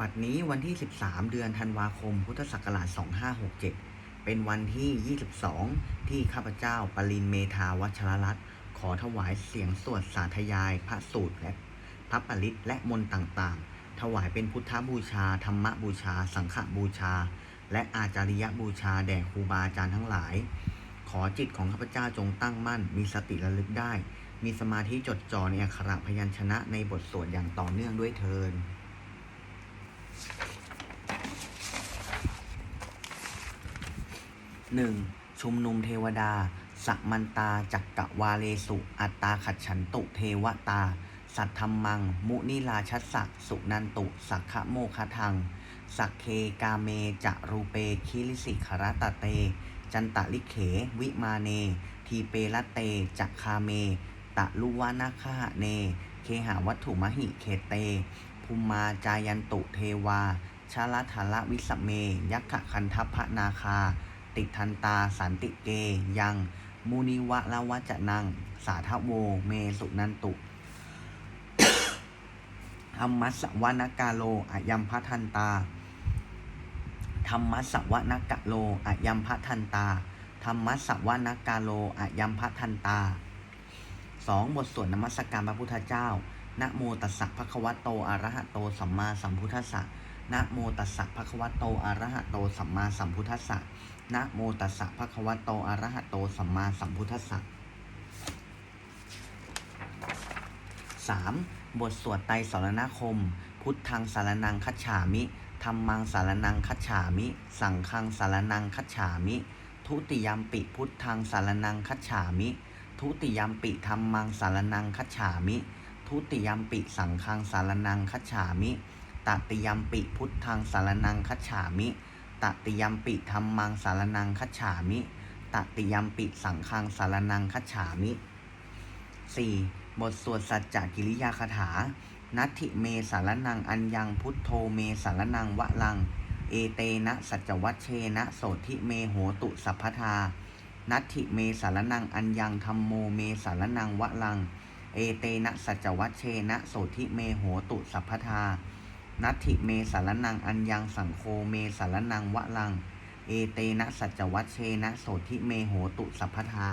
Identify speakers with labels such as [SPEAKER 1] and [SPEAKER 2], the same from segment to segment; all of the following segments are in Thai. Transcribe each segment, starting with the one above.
[SPEAKER 1] บัดนี้วันที่ 13 เดือนธันวาคม พุทธศักราช 2567 เป็นวันที่ 22 ที่ข้าพเจ้าปรินเมธาวัชรรัตน์ขอถวายเสียงสวดสาธยาย พระสูตรและพระปริตและมนต์ต่างๆ ถวายเป็นพุทธบูชา ธรรมบูชา สังฆบูชา และอาจาริยบูชาแด่ครูบาอาจารย์ทั้งหลาย ขอจิตของข้าพเจ้าจงตั้งมั่น มีสติระลึกได้ มีสมาธิจดจ่อในอักขระพยัญชนะในบทสวดอย่างต่อเนื่องด้วยเทิน หนึ่งชุมนุมเทวดา สัมมันตา จักกะวาเลสุ อัตตาขัดฉันตุเทวตา สัทธรรมัง มุนิลาชัสสะสุนันตุ สักขะโมคทัง สักเคกาเมจะรูเป คิริสิขรตะเต จันตะลิเข วิมาเน ทีเปละเต จักคาเม ตะลุวานาคหะเน เคหาวัตถุมหิเคเต ภูมมาจายันตุเทวา ชาลทาละวิสเม ยักขะคันทัพพนาคา ติทันตาสันติเก ยัง มุนิวะละวะจะนัง สาทโว เมสุนันตุธรรมัสสวานกาโลอายัมพทันตา ธรรมสสวานกะโลอายัมพทันตา ธรรมสสวานกาโลอายัมพทันตาสองบทสวดนมัสการพระพุทธเจ้า นะโมตัสสะภะคะวะโตอะระหะโตสัมมาสัมพุทธัสสะนะโมตัสสะภะคะวะโตอะระหะโตสัมมาสัมพุทธัสสะนะโมตัสสะภะคะวะโตอะระหะโตสัมมาสัมพุทธัสสะ 3. บทสวดไตรสรณคม พุทธังสารนังคัจฉามิธรรมังสารนังคัจฉามิ สังฆังสารนังคัจฉามิ ทุติยมปิพุทธังสารนังคัจฉามิ ทุติยมปิธรรมังสารนังคัจฉามิ ทุติยมปิสังฆังสารนังคัจฉามิตติยมปิพุทธังสารนังคัจฉามิตติยมปิธรรมังสารนังคัจฉามิตติยมปิสังฆังสารนังคัจฉามิ 4. บทสวดสัจจกิริยาคาถา นัตถิเมสารนังอัญญังพุทโธเมสารนังวะลัง เอเตนะสัจวัชเชนะโสธิเมโหตุสัพพทา นัตถิเมสารนังอัญญังธรรมโมเมสารนังวะลัง เอเตนะสัจวัชเชนะโสธิเมโหตุสัพพทา นัตถิเมสารนังอัญญังสังโฆเมสารนังวะลัง เอเตนะสัจวัชเชนะโสธิเมโหตุสัพพทา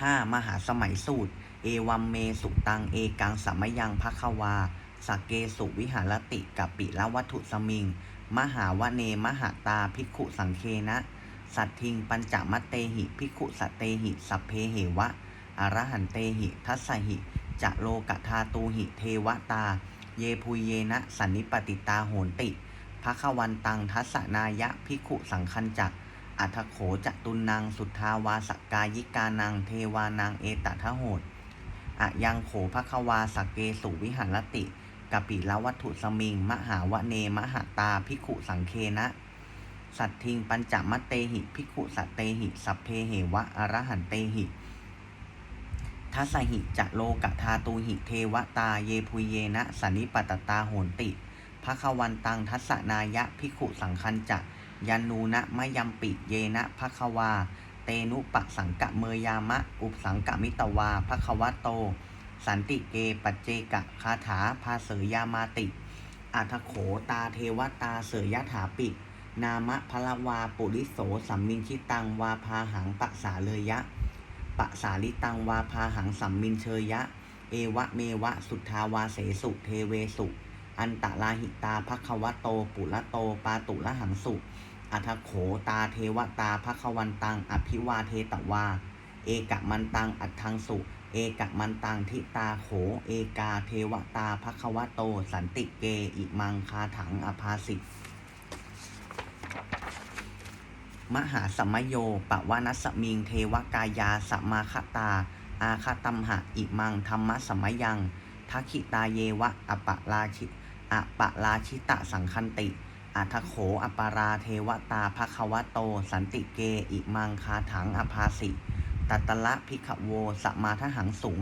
[SPEAKER 1] 5. มหาสมัยสูตร เอวัมเมสุตังเอกังสัมยังภควาสักเกสุวิหารติกัปปิละวัตถุสมิง มหาวเนมหาตาภิกขุสังเคนะ สัตทิงปัญจมัตเตหิภิกขุสัตเตหิสัพเพเหวะอรหันเตหิ ทัสสหิ จะโลกธาตูหิ เทวตา เยพุเยนะ สันนิปติตาโหนติภควันตังทัสสนายะภิกขุสังคัญจักอัทโขจตุนัง สุทธาวาสกายิกานัง เทวานังเอตทะโหดอะยังโขภควาสกเกสุวิหารติกปิละวัตถุสมิง มหาวเนมหาตาภิกขุสังเคนะ สัตทิงปัญจมัตเตหิภิกขุสัตเตหิ สัพเพเหวะอรหันเตหิทัสสหิจะโลกธาตูหิเทวตาเยพุยเยนะสันนิปตตาโหนติภควันตังทัสนายะภิกขุสังคัญจะยันนูนะมะยัมปิเยนะภควา เตนุปะสังกะเมยามะ อุปสังกะมิตวาภควโต สันติเกปัจเจกะคาถาภาเสยยามาติอัทโขตาเทวตาเสยยถาปิ นามะพลวาปุริโสสัมมินชิตังวาพาหังปะสาเลยะปะสาลิตังวาพาหังสัมมินเชยะ เอวะเมวะสุทธาวาเสสุเทเวสุ อันตะลาหิตาภควโต ปุระโตปาตุละหังสุอัทโขตาเทวตาภควันตัง อภิวาเทตวา เอกมันตังอัตทังสุ เอกมันตังทิตาโข เอกาเทวตาภควโต สันติเกอิมังคาถังอภาสิ มหาสัมโยปวานัสมิงเทวกายาสัมมาคตา อาคาตัมหะอิมังธรรมะสัมยังทักขิตาเยวะอปะราชิอปะราชิตะสังคันติอัทโขอปาราเทวตาภควโต สันติเกอิมังคาถังอภาสิตัตตละพิขโวสมาทหังสูง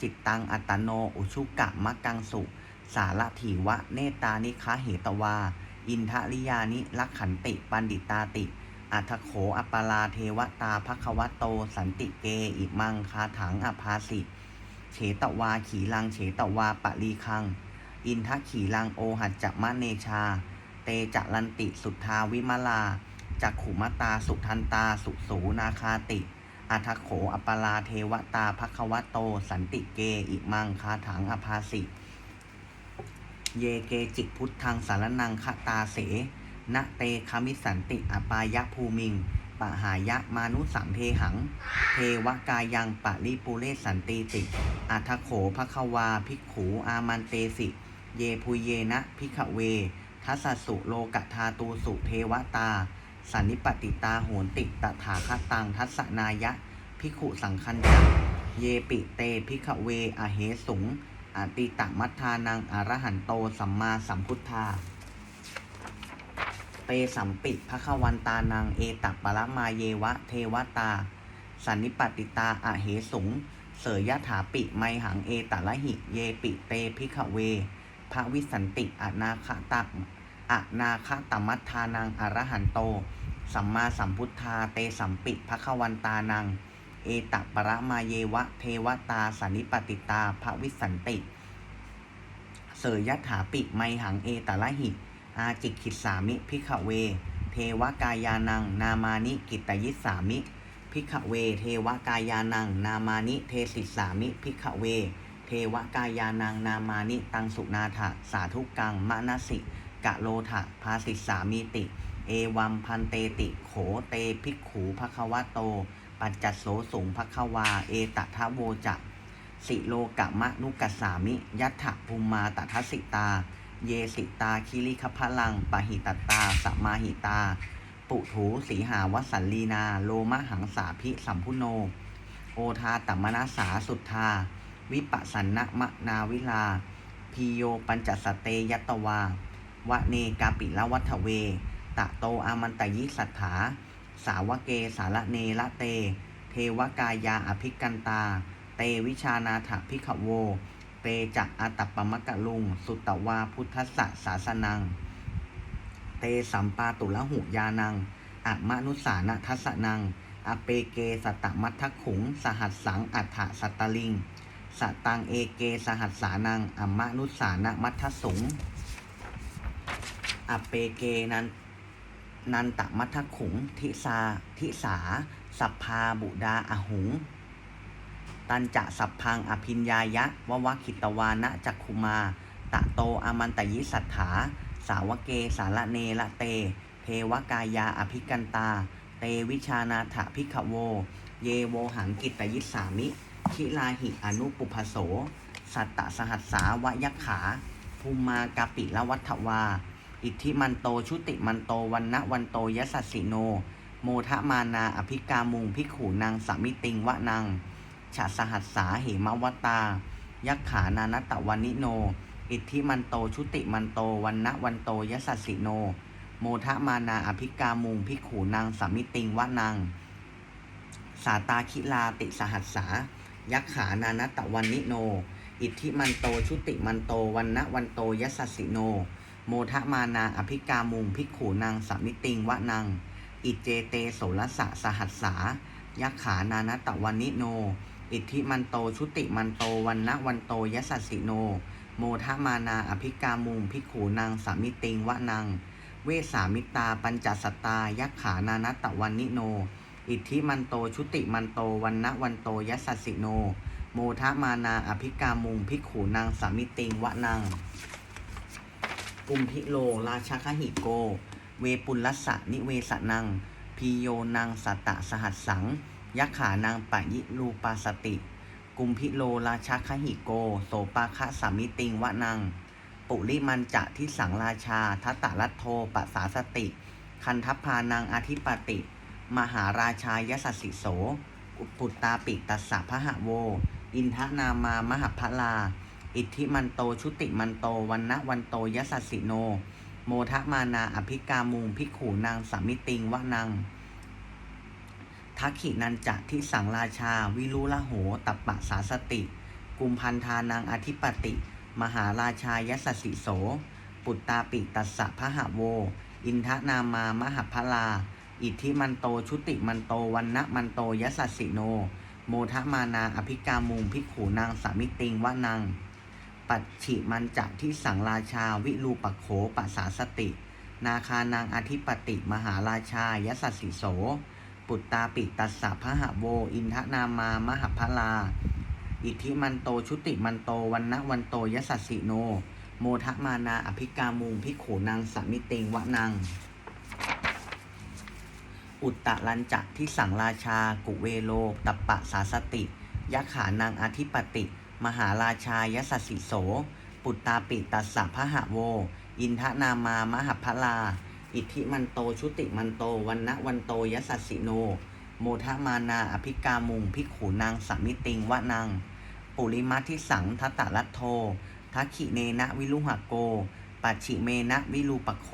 [SPEAKER 1] จิตตังอัตโนอุชุกะมักังสุ สารถีวะเนตานิคาเหตวา อินทะริยานิลักขันติปันดิตาติ อัทโขอปาราเทวตาภควโต สันติเก อิมังคาถังอภาสิเฉตวาขีลังเฉตวาปะลีคัง อินทขีลังโอหัจจะมะเนชา เตจะลันติสุทธาวิมลาจักขุมตาสุทันตาสุสูนาคาติอัทโขอปลาเทวตาภควโต สันติเก อิมังคาถังอภาสิเยเกจิกพุทธังสารนังคตาเส นะเตคามิสันติอปายะภูมิงปะหายะมานุสังเทหัง เทวกายังปะริปุเรศสันติติอัทโขภควาภิกขูอามันเตสิ เยพุเยนะพิขเว ทัสสุโลกธาตูสุเทวตา สันนิปติตาโหนติตถาคตังทัสนายะพิกขุสังคัญจังเยปิเตพิขเวอเหสุงอติตมัทธานังอรหันโตสัมมาสัมพุทธา เตสัมปิภคะวันตานังเอตัปปะละมาเยวะ เทวตา สันนิปติตาอะเหสุง เสยยะถาปิไมหังเอตละหิ เยปิเตพิขเว พระวิสันติอนาคตัอนาคตมัทธานังอรหันโต สัมมาสัมพุทธาเตสัมปิภคะวันตานัง เอตัปรมาเยวะ เทวตาสันนิปติตาภวิสันติ เสยยะถาปิไมหังเอตละหิ อาจิกขิสามิพิขเว เทวกายานัง นามานิกิตยิสสามิพิขเว เทวกายานัง นามานิเทสิสามิพิขเว เทวกายานัง นามานิตังสุนาถะสาธุกังมะนสิกะโลทะภาสิสามิติ เอวัมพันเตติโขเตภิกขูภควะโต ปัจจัโสสุงภควา เอตทะโวจะสิโลกะมะนุกัสสามิ ยัตถภูมาตทัสิตา เยสิตาคิริคพลัง ปหิตตาสมาหิตา ปุถูสีหาวสันลีนา โลมหังสาพิสัมพุโน โอทาตัมมนาสาสุทธา วิปัสสนะมะนาวิลา พีโยปัญจสเตยัตวาวะเนกาปิละวัฒเว ตะโตอามันตยิสัทธา สาวเกสารเนละเต เทวกายาอภิกันตา เตวิชานาถพิขโว เตจักอาตัปปมะกะลุง สุตตวาพุทธสสะสาสนัง เตสัมปาตุละหุยานังอะมนุสานะทัสสนัง อเปเกสตะมัทธขุง สหัสสังอัฏฐสัตตลิง สตังเอเกสหัสสานังอมนุสานะมัทธสงอเปเกนันนันตมัทธขุง ทิสา ทิสา สัพพาบุดาอหุง ตันจะสัพพังอภิญญายะววคิตวานะจักคุมา ตะโตอามันตยิสัทธาสาวเกสารเนละเต เทวกายาอภิกันตา เตวิชานาถพิขโว เยโวหังกิตยิสสามิคิลาหิอนุปุพโส สัตตสหัสสาวยักขาภูมากาปิละวัฏวา อิทธิมันโตชุติมันโตวันนะวันโตยสัสสิโน โมทะมานาอภิกามุงพิกขูนางสามิติงวะนาง ฉะสหัสสาเหมวตา ยักขานานตะวันิโน อิทธิมันโตชุติมันโตวันนะวันโตยสัสสิโน โมทะมานาอภิกามุงพิกขูนางสามิติงวะนางสาตาคิลาติสหัสสา ยักขานานตะวันนิโน อิทธิมันโตชุติมันโตวันนะวันโตยสัสสิโน โมทะมานาอภิกามุงพิกขูนางสามิติงวะนางอิเจเตโสรสะสหัสสายักขานานตะวันนิโน อิทธิมันโตชุติมันโตวันนะวันโตยสัสสิโน โมทมานาอภิกามุงพิกขูนางสามิติงวะนางเวสามิตาปัญจสตายักขานานตะวันนิโน อิทธิมันโตชุติมันโตวันนะวันโตยสัสสิโน โมทมานาอภิกามุงพิกขูนางสามิติงวะนางกุมพิโลราชคหิโก เวปุลัสสะนิเวสนังพีโยนางสัตตะสหัสสัง ยักขานางปะยิรูปาสติ กุมพิโลราชคหิโก โสปาคะสามิติงวะนัง ปุริมันจะที่สังราชาทัตตรัตโทปัสสาสติ คันทัพพานังอธิปติ มหาราชายสสสิโส อุปุตตาปิตัสสะพะหะโว อินทนามามหพลา อิทธิมันโตชุติมันโตวันนะวันโตยสสสิโน โมทะมานาอภิกามุงพิขูนางสามิติงวะนาง ทักขินันจะที่สังราชา วิรุละโห ตัปปะสาสติ กุมพันธานางอธิปติ มหาราชายสสสิโส ปุตตาปิตัสสะพะหะโว อินทนามามหพลา อิทธิมันโตชุติมันโตวันนะมันโตยสัสสิโน โมทะมานาอภิกามุงพิกขูนางสามิติงวะนังปัจฉิมันจะที่สังราชา วิรูปโขปัสสาสติ นาคานางอธิปติมหาราชายสสสิโส ปุตตาปิตัสสะพหะโว อินทนามามหพลา อิทธิมันโตชุติมันโตวันนะวันโตยสสสิโน โมทะมานาอภิกามุงพิกขูนางสามิติงวะนังอุตตะลันจะที่สังราชา กุเวโล ตัปปะสาสติยะขานางอธิปติ มหาราชายสสสิโส ปุตตาปิตัสสะพหะโว อินทนามามหพลา อิทธิมันโตชุติมันโตวันนะวันโตยสัสสิโน โมทมานาอภิกามุงพิกขูนางสามิติงวะนังปุริมาทิสังทัตตะลัทโททักขิเนนะวิลุหะโกปัจฉิเมนะวิรูปโข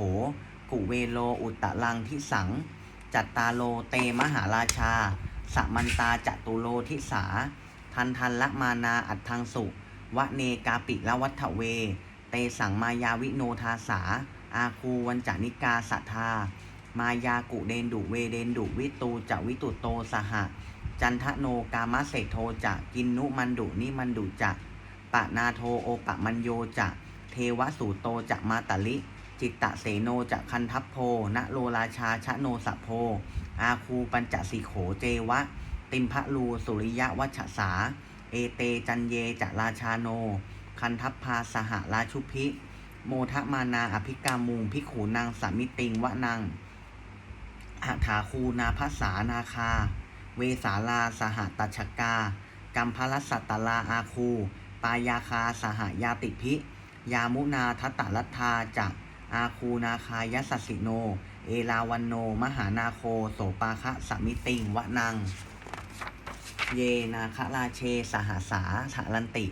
[SPEAKER 1] กุเวโลอุตตะลังทิสัง จัตตาโลเตมหาราชาสัมันตาจตุโลทิสา ทันทันละมานาอัตทังสุวะเนกาปิละวัฏเว เตสังมายาวิโนทาสา อาคูวันจานิกาสัทธามายากุเดนดุเวเดนดุวิตูจะวิตุโตสหะ จันทโนกามะเศรษโทจะกินนุมันดุนิมันดุจะปะนาโทโอปะมันโยจะเทวสูโตจะมาตลิ จิตตะเสโนจะคันทัพโพณโลราชาชะโนสะโพ อาคูปัญจสีโขเจวะ ติมพะลูสุริยวัชสา เอเตจันเยจะราชาโน คันทัพพาสหราชุพิ โมทะมานาอภิกามุงพิขูนางสามิติงวะนังอาถาคูนาภาษานาคา เวสาลาสหตัชกา กัมพลสัตตลาอาคู ปายาคาสหยาติพิ ยามุนาทัตตลัทธาจักอาคูนาคายสสสิโน เอลาวันโน มหานาโค โสปาคะสมิติงวะนัง เยนาคราเช สหสาสารันติ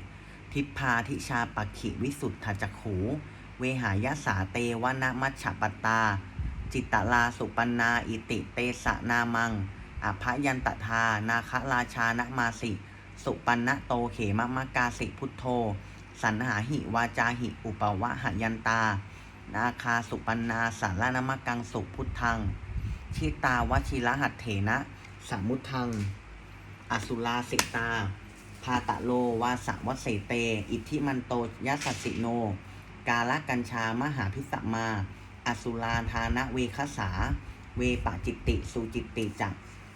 [SPEAKER 1] ทิพพาทิชาปักขิวิสุทธจักขู หายสาเตวนะมัชฉปตา จิตตลาสุปันนาอิติเตสะนามังอภยันตทา นาคราชานมาสิ สุปันนโตเขมมะกาสิพุทโธ สันหาหิวาจาหิอุปวะหยันตา นาคาสุปันนาสารนมกังสุพุทธัง ชิตาวชิระหัตเถนะสมมุทัง อสุลาสิตา พาตะโลวาสะวัสเสเต อิทธิมันโตยัสสสิโน กาลกัญชามหาพิสมา อสุลาธานะเวคสา เวปะจิตติ สุจิตติจัก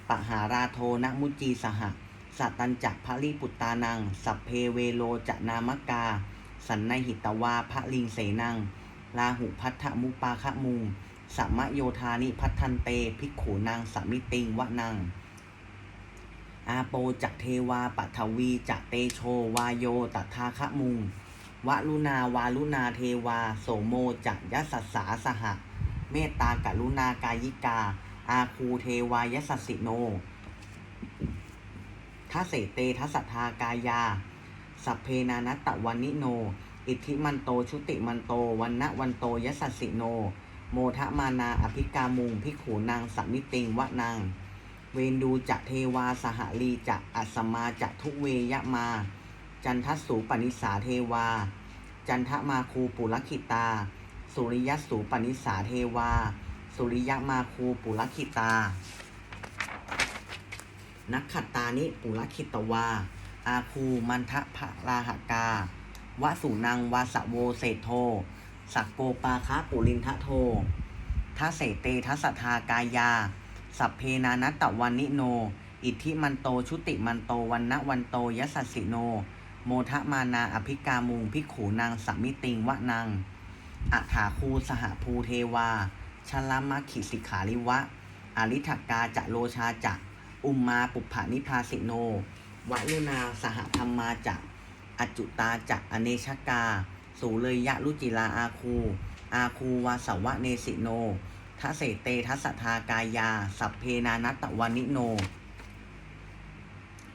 [SPEAKER 1] ปหาราโทนะมุจีสหะสัตตัญจักภริปุตตานัง สัพเพเวโลจะนามกา สันนหิตวาพระลิงเสนังลาหุพัทธมุปาคะมุงสัมโยธานิพัทันเตภิกขูนางสามิติงวะนังอาโปจักเทวาปัทวีจักเตโชวาโยตัทาคะมุง วลุนาวาลุนาเทวา โสโมจักยัสสาสหะ เมตตากรุณากายิกา อาคูเทวายสสสิโนทัสเสเตทัสสทากายา สัพเพนานัตตวันนิโน อิทธิมันโตชุติมันโตวันนวันโตยสสสิโน โมทะมานาอภิกามุงพิขูนางสัมมิติงวะนาง เวนดูจะเทวาสหลีจะอัสมาจะทุเวยะมา จันทสูปนิสาเทวา จันทมาคูปุรคิตา สุริยสูปนิสาเทวา สุริยมาคูปุรคิตา นักขัตตานิปุรคิตวา อาคูมันทะพะราหกาวสุนังวาสโวเศธโท สักโกปาคะปุรินทะโททัสเสเตทัสสทากายา สัพเพนานัตตวันนิโน อิทธิมันโตชุติมันโตวันนวันโตยสัสสิโน โมทะมานาอภิกามุงพิกขูนางสามิติงวะนางอัฐาคูสหภูเทวาชลมะขิสิขาริวะ อริถกกาจะโลชาจะอุมมาปุพานิพาสิโนวลุนาสหธรรมาจะอจจุตาจะอเนชกา สูเลยยะรุจิลาอาคู อาคูวาสวะเนสิโนทัเสเตทัสทากายา สัพเพนานัตตวานิโน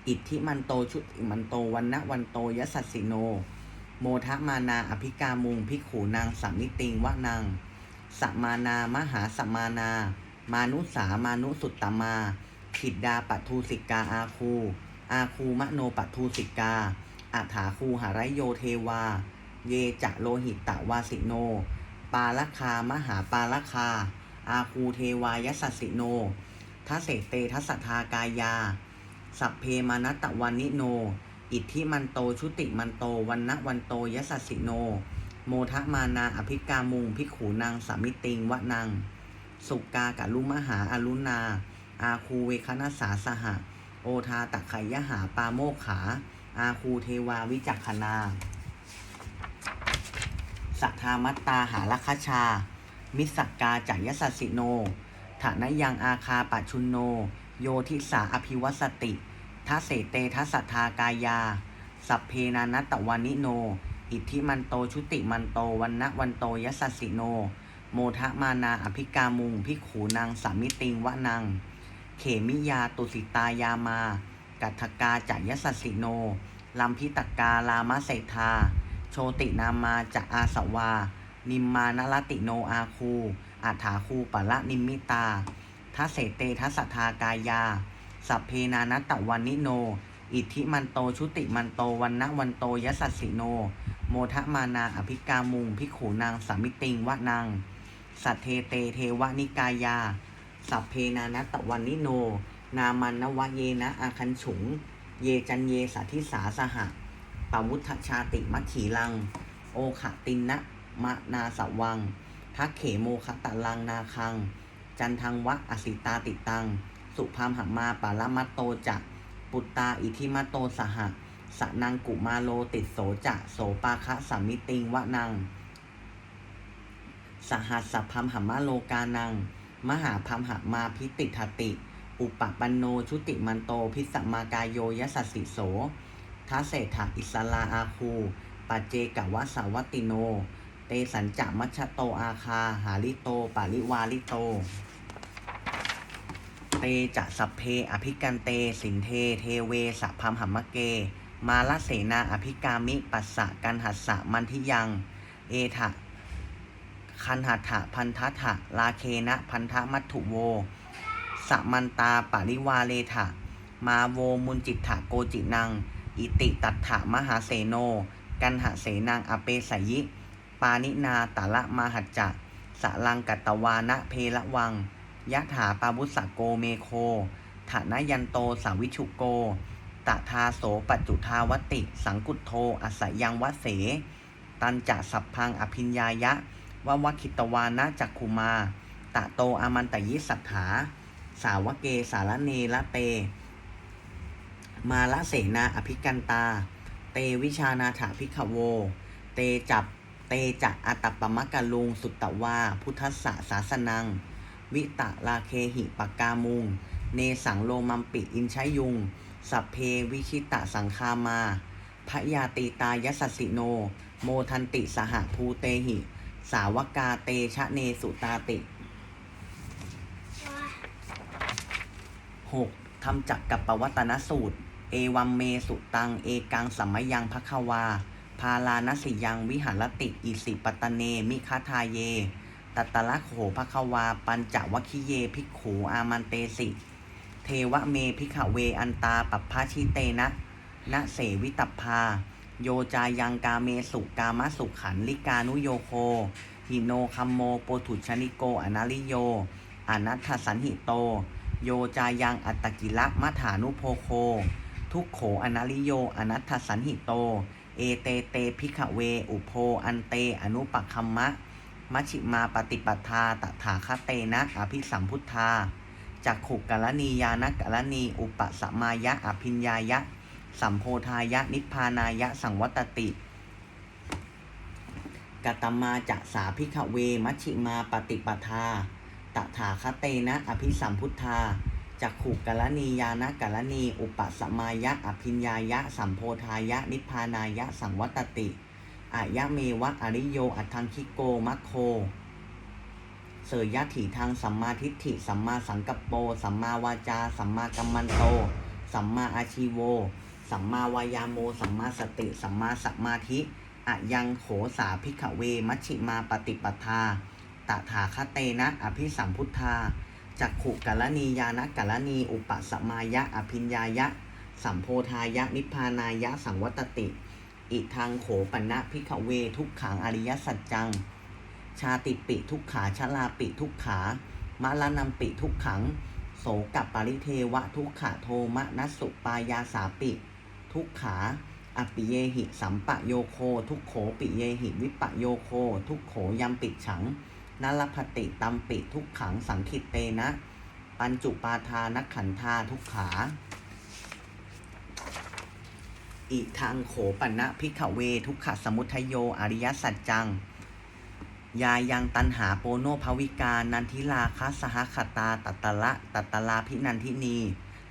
[SPEAKER 1] อิทธิมันโตชุติมันโตวันนะวันโตยสสสิโน โมทะมานาอภิกามุงพิกขูนางสัมนิติงวะนางสัมานามหาสัมานา มานุสามานุสุตตมาขิดดาปัทูสิกาอาคู อาคูมะโนปัทูสิกาอัฐาคูหารโยเทวา เยจะโลหิตตวาสิโน ปาลคามหาปาลคา อาคูเทวายสสสิโนทัเสเตทัสทากายา สัพเพมานัตตวันนิโน อิทธิมันโตชุติมันโตวันนะวันโตยสสสิโน โมทะมานาอภิกามุงพิขูนางสามิติงวะนางสุกากะลุมหาอรุณา อาคูเวคณสาสหะ โอทาตะไคยหาปาโมกขา อาคูเทวาวิจักขนาสัทธามัตตาหาลคชา มิสสกกาจายสัสสิโนฐานยังอาคาปัชุนโน โยทิสาอภิวสติทัสเสเตทัสสัทธากายา สัพเพนานัตวานิโน อิทธิมันโตชุติมันโตวันนะวันโตยสัสสิโน โมทะมานาอภิกามุงพิขูนางสามิติงวะนางเขมิยาตุสิตายามา กัทกาจายสัสสิโนลัมพิตกาลามะเศรษฐาโชตินามาจะอาสวา นิมมานรติโนอาคูอาถาคูปะละนิมมิตา ทัสเสเตทัสทากายา สัพเพนานัตตวันนิโน อิทธิมันโตชุติมันโตวันนะวันโตยสัสสิโน โมทะมานาอภิกามุงพิขูนางสามิติงวะนางสัทเทเตเทวนิกายา สัพเพนานัตวันนิโน นามันนวะเยนะอาคันฉุง เยจันเยสัทธิสาสหะปวุฒชาติมัคขีลัง โอขะตินนะมะนาสวังทักเขโมคตะลังนาคัง จันทังวะอสิตาติตัง สุภามหมาปาลมัตโตจะปุตตาอิทิมัตโตสหะสะนังกุมาโลติดโสจะโสปาคะสัมมิติงวะนัง สหัสสพัมหมาโลกานัง มหาพัมหมาพิติทติ อุปปันโนชุติมันโตพิสมากายโยยสัสสิโสทัสเศถาอิสลาอาคูปัจเจกวสาวติโน เตสัญจะมัชโตอาคา หาลิโตปาลิวาลิโต เตจะสัพเพอภิกันเต สินเท เทเวสะพัมหัมมะเก มาลเสนาอภิกามิปัสสะกันหัสสะมันทิยัง เอทะคันหัตถะพันทัตถะลาเคนะพันธมัตถุโวสมันตาปริวาเลถะมาโวมุนจิตถะโกจินัง อิติตัตถะมหาเสโน กันหะเสนังอเปสยิ ปานินาตาละมาหัจจะสะลังกัตตวานะเพละวัง ยะถาปาบุสะโกเมโคฐานะยันโตสาวิชุโก ตทาโสปัจจุทาวติ สังกุตโทอสยังวะเส ตันจะสัพพังอภิญญายะวะวะคิตวานะจักคุมา ตะโตอามันตยิสัทธาสาวเกสารเนละเต มาละเสนาอภิกันตา เตวิชานาถาภิขโว เตจับเตจะอัตตปมะกะลุงสุตตวา พุทธสสะสาสนัง วิตะลาเคหิปกามุง เนสังโลมัมปิอินชัยยุง สัพเพวิชิตะสังคามาพยาตีตายสัสสิโน โมทันติสหภูเตหิ สาวกาเตชะเนสุตาติ 6. ทำจักกับปวัตนสูตร เอวัมเมสุตัง เอกังสัมมยังภควา พาลานสิยังวิหารติอิสิปตเนมิคาทาเย ตัตตะละโขภควา ปัญจวัคคิเยภิกขูอามันเตสิ เทวะเมพิขเวอันตาปัพพาชิเตนะนะเสวิตัพพา โยจายังกาเมสุกามสุขันลิกานุโยโค หิโนคัมโมโปถุชนิโกอนาลิโย อนัตถสันหิโต โยจายังอัตกิละมัฐานุโพโค ทุกโขอนาลิโย อนัตถสันหิโต เอเตเตพิขเว อุโพอันเตอนุปักคัมมะ มัชฌิมาปฏิปทาตถาคเตนะอภิสัมพุทธาจักขุกลนียานกัลนีอุปสมายะอภิญญายะ สัมโพธายะ นิพพานายะ สังวัตติกตมาจะสาพิขเว มัชฌิมาปฏิปทาตถาคเตนะ อภิสัมพุทธาจักขุกลนียานกัลนีอุปสมายะอภิญญายะ สัมโพธายะ นิพพานายะ สังวัตติ อายะเมวะอริโย อัตทังคิโกมัคโค เสยยะถีทางสัมมาทิฏฐิ สัมมาสังกัปโป สัมมาวาจา สัมมากัมมันโต สัมมาอาชีโว สัมมาวายาโม สัมมาสติ สัมมาสัมมาธิอะยังโขสาพิขเว มัชฌิมาปฏิปทา ตถาคเตนะ อภิสัมพุทธาจักขุกลนียานกลนีอุปสมายะ อภิญญายะ สัมโพธายะ นิพพานายะ สังวัตติ อิทางโขปันนะพิขเวทุกขังอริยสัจจัง ชาติปิทุกขาชลาปิทุกขามะละนัมปิทุกขัง โสกับปริเทวะทุกขะโทมะนัสสุปายาสาปิ ทุกขาอปิเยหิสัมปะโยโค ทุกโขปิเยหิวิปะโยโค ทุกโขยัมปิฉังนลพติตัมปิทุกขังสังคิตเตนะ ปัญจุปาทานักขันธาทุกขา อิทังโขปันนะพิขเว ทุกขสมุทโย อริยสัจจัง ยายังตันหาโปโนภวิกา นันทิลาคัสหคตา ตัตตละ ตัตตลาพินันทินี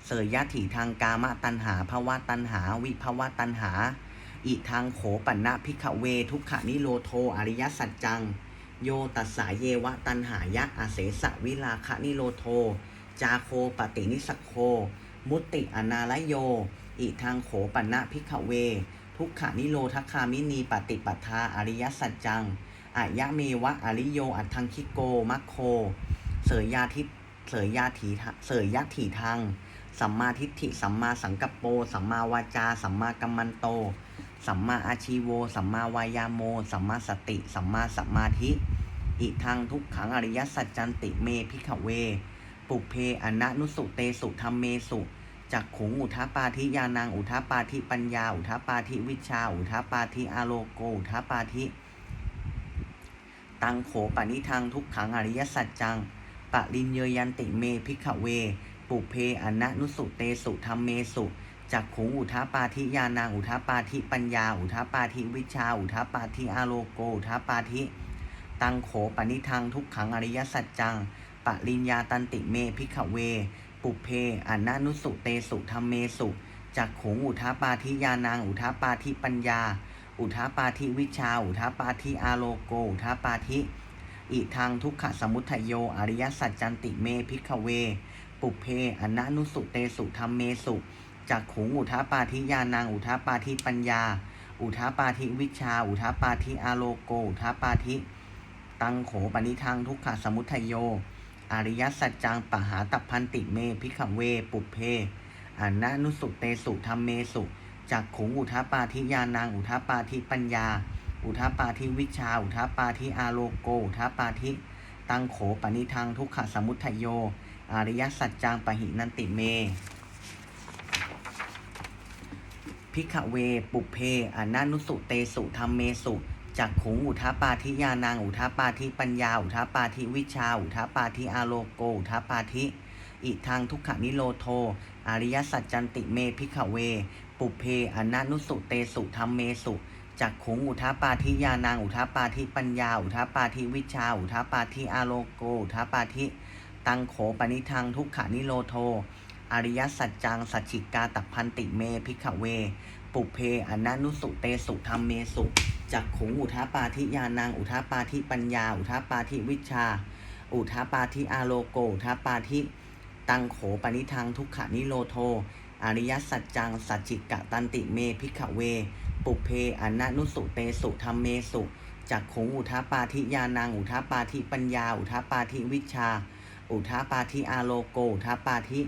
[SPEAKER 1] เสยยะถีทางกามะตันหาภาวะตันหา วิภาวะตันหา อิทางโขปันนะพิขเว ทุกขนิโรโท อริยสัจจัง โยตัสสาเยวะตันหายะอาเสสะวิลาคะนิโรโท จาโคปตินิสโค มุตติอนาลโย อิทางโขปันะพิขเว ทุกขนิโรธคามินีปฏิปัฏฐาอริยสัจจังอายะเมวะอริโยอัตทังคิโกมัคโค เสยยาทิเสยยาถีทะเสยยะถีทางสัมมาทิฏฐิสัมมาสังกัปโปสัมมาวาจา สัมมากัมมันโต สัมมาอาชีโว สัมมาวายาโม สัมมาสติ สัมมาสัมมาธิ อิทังทุกขังอริยสัจจันติเมพิขเว ปุเพอนะนุสุเตสุธรรมเมสุ จักขุงอุทาปาธิยานังอุทาปาธิปัญญา อุทาปาธิวิชา อุทาปาธิอาโลโกอุทาปาธิตังโขปนิทังทุกขังอริยสัจจังปริญเยยันติเมพิขเว ปุเพอนะนุสุเตสุธรรมเมสุจักขุงอุทาปาธิยานังอุทาปาธิปัญญา อุทาปาธิวิชา อุทาปาธิอาโลโกอุทาปาธิตังโขปนิทังทุกขังอริยสัจจังปริญญาตันติเมพิขเว ปุเพอนะนุสุเตสุธรรมเมสุจักขงอุทาปาธิยานังอุทาปาธิปัญญา อุทาปาธิวิชา อุทาปาธิอาโลโก อุทาปาธิอิทางทุกขสมุทโย อริยสัจจันติเมพิขเว ปุเพอนะนุสุเตสุธรรมเมสุจักขงอุทาปาธิยานังอุทาปาธิปัญญา อุทาปาธิวิชา อุทาปาธิอาโลโก อุทาปาธิตังโขปนิทังทุกขสมุทโย อริยสัจจังปหาตัพพันติเมพิขเว ปุเพอนะนุสุเตสุธรรมเมสุจักขุงอุทาปาธิยานังอุทาปาธิปัญญา อุทาปาธิวิชา อุทาปาธิอาโลโก อุทาปาธิตังโขปนิทังทุกขสมุทโย อริยสัจจังปหินันติเมพิขเว ปุเพอนานุสุเตสุธรรมเมสุ จักขุงอุทาปาธิยานังอุทาปาธิปัญญาอุทาปาธิวิชาอุทาปาธิอาโลโกอุทาปาธิอิทางทุกขนิโรโท อริยสัจจันติเมพิขเว ปุเพอนานุสุเตสุธรรมเมสุจักขุงอุทาปาธิยานังอุทาปาธิปัญญา อุทาปาธิวิชา อุทาปาธิอาโลโกอุทาปาธิตังโขปนิทังทุกขานิโรโท อริยสัจจังสัจฉิกาตัพันติเมพิขเว ปุเพอนันุสุเตสุธรรมเมสุ จักขุงอุทาปาธิยานังอุทาปาธิปัญญา อุทาปาธิวิชา อุทาปาธิอาโลโกอุทาปาธิตังโขปนิทังทุกขานิโรโท อริยสัจจังสัจจิกะตันติเมพิขเว ปุเพอนันุสุเตสุธรรมเมสุจักขงอุทาปาธิยานังอุทาปาธิปัญญา อุทาปาธิวิชา อุทาปาธิอาโลโกอุทาปาธิ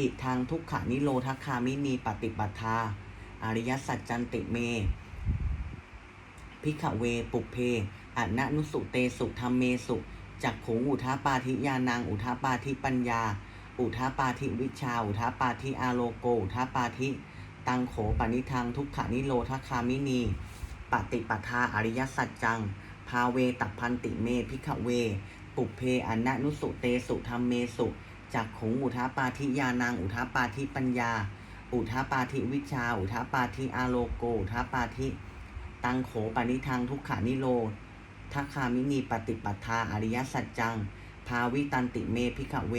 [SPEAKER 1] อิทางทุกขานิโรธคามินีปฏิปัฏฐาอริยสัจจันติเม พิกขเวปุเพอนะนุสุเตสุธรรมเมสุจักขงอุทาปาธิยานังอุทาปาธิปัญญา อุทาปาธิวิชา อุทาปาธิอาโลโก อุทาปาธิตังโขปนิทังทุกขานิโรธคามินี ปฏิปทาอริยสัจจัง ภาเวตัพพันติเมพิขเว ปุเพอนะนุสุเตสุธรรมเมสุจักขงอุทาปาธิยานังอุทาปาธิปัญญา อุทาปาธิวิชา อุทาปาธิอาโลโก อุทาปาธิ ตังโขปนิทังทุกขานิโรทัคามินีปฏิปทาอริยสัจจัง ภาวิตันติเมพิขเว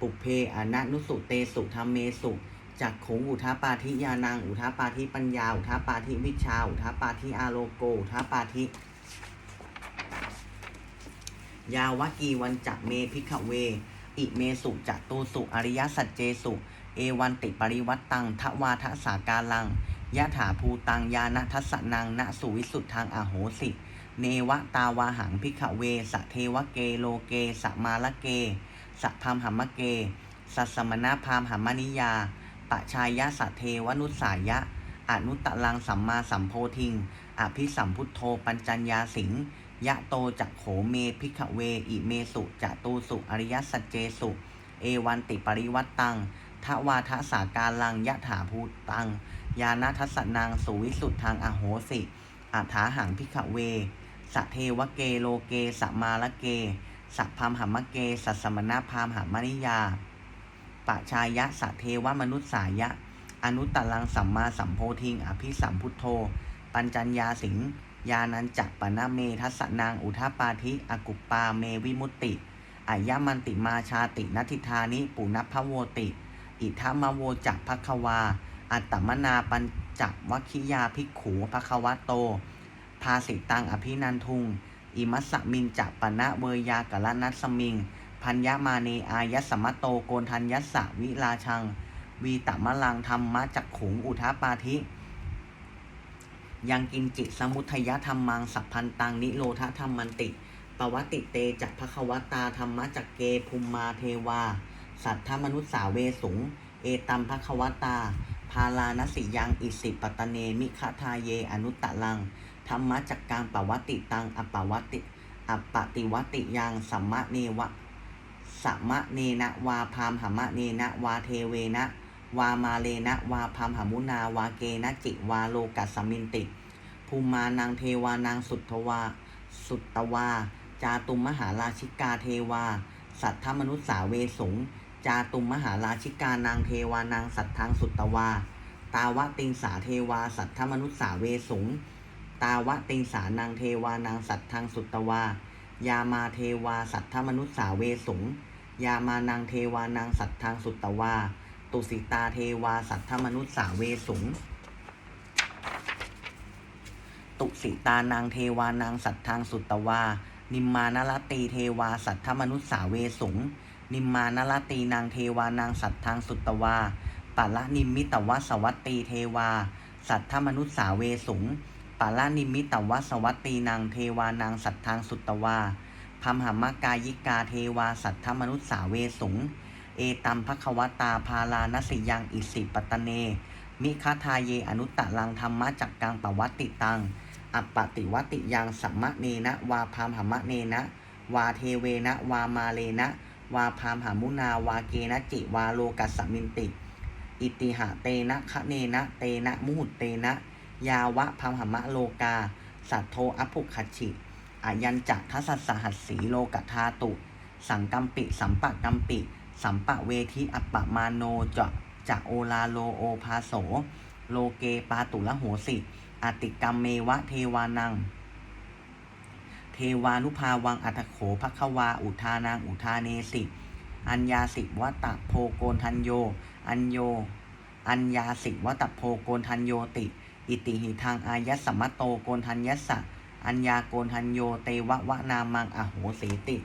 [SPEAKER 1] ปุเพอนะนุสุเตสุธรรมเมสุจักขงอุทาปาธิยานัง อุทาปาธิปัญญา อุทาปาธิวิชา อุทาปาธิอาโลโก อุทาปาธิยาวกีวันจักเมพิขเว อิเมสุจัตตูสุอริยสัจเจสุ เอวันติปริวัตตังทวาทสากาลัง ยะถาภูตังยานะทัสสนังณสุวิสุทธังอโหสิ เนวตาวาหังพิขเวสะเทวเกโลเกสะมาละเกสะพามหัมมะเกสัสมณพามหัมมนิยาปะชายะสะเทวนุสายะ อนุตตลังสัมมาสัมโพธิง อภิสัมพุทโธปัญจัญญาสิงยะโตจักโขเมพิขเว อิเมสุจะตูสุอริยสัจเจสุ เอวันติปริวัตตังทวาทสาการลังยะถาภูตัง ยานาทัสสนังสุวิสุทธังอโหสิอัฐาหังพิขเวสะเทวเกโลเกสะมาละเกสัพพามหามะเกสัสมณพามหามนิยาปะชายะสะเทวมนุษสายะ อนุตตลังสัมมาสัมโพธิง อภิสัมพุทโธ ปัญจัญญาสิงยานันจักปนะเมทัสสนางอุทาปาธิอกุปปาเมวิมุตติอายามันติมาชาตินัตถิธานิปุณพโวติ อิทัมโวจักภควา อัตตมนาปัญจวัคคิยาภิกขูภควะโต ภาสิตังอภินันทุง อิมัสสมินจัปนะเวยากะละนัสสมิง พัญญามาเนอายสมะโตโกนทัญยัสสะวิราชัง วีตมะลังธรรมะจักขุงอุทาปาธิ ยังกินจิสมุทยธรรมังสัพพันตังนิโรธธรรมันติ ปวตติเตจักภควตาธรรมะจักเกภุมมาเทวา สัทธมนุษสาเวสุง เอตัมภควตา พาลานสิยังอิสิปตเนมิคทาเยอนุตตะลังธรรมะจักกังปวัตติตังอปวัตติอปติวัตติยังสัมมะเนวะสัมมะเนนะวาพามหมะเนนะวาเทเวนะ วามาเลนะวาพามหมุนาวาเกนะจิวาโลกัสมินติ ภูมานังเทวานางสุทวา สุตตวา จาตุมมหาราชิกาเทวา สัทธมนุษสาเวสง จาตุมมหาราชิกานางเทวานางสัตทธังสุตวา ตาวะติงสาเทวาสัทธมนุษสาเวสุง ตาวะติงสานางเทวานางสัตทธังสุตวา ยามาเทวาสัทธมนุษสาเวสุง ยามานังเทวานางสัตทธังสุตวา ตุสิตาเทวาสัทธมนุษสาเวสุง ตุสิตานางเทวานางสัตทธังสุตตวา นิมมานรตีเทวาสัทธมนุษสาเวสุง นิมมานรตีนางเทวานางสัตทธังสุตวาปัละนิมมิตวสวัตตีเทวา สัทธมนุษสาเวสุงปัละนิมมิตวสวัตตีนางเทวานางสัตทธังสุตวาพัมหมกายิกาเทวาสัทธมนุษสาเวสุงเอตัมภควตาพาลานสิยังอิสิปตเน มิคทาเยอนุตตะลังธรรมะจักกังปวัตติตัง อัปปติวัติยังสัมมะเนนะ วาพามหมะเนนะ วาเทเวนะ วามาเลนะ วาพามหามุนาวาเกนะจิวาโลกัสสมินติ อิติหะเตนะคะเนนะเตนะมุหุตเตนะ ยาวะพามหมะโลกา สัทโทอภุขัชิอายัญจักทัสสะหัสสีโลกธาตุ สังกัมปิ สัมปะกัมปิ สัมปะเวทิอัปปะมาโนจะจะโอลาโลโอภาโส โลเกปาตุละโหสิอติกรรมเมวะเทวานัง เทวานุภาวังอัตโขภควา อุทานังอุทาเนสิ อัญญาสิวัตะโพโกนทันโย อัญโย อัญญาสิวัตะโพโกนทันโยติ อิติหิทางอายัสสมมโตโกนทันยัสสะ อัญญาโกนทันโยเตวะวะนามังอโหสีติ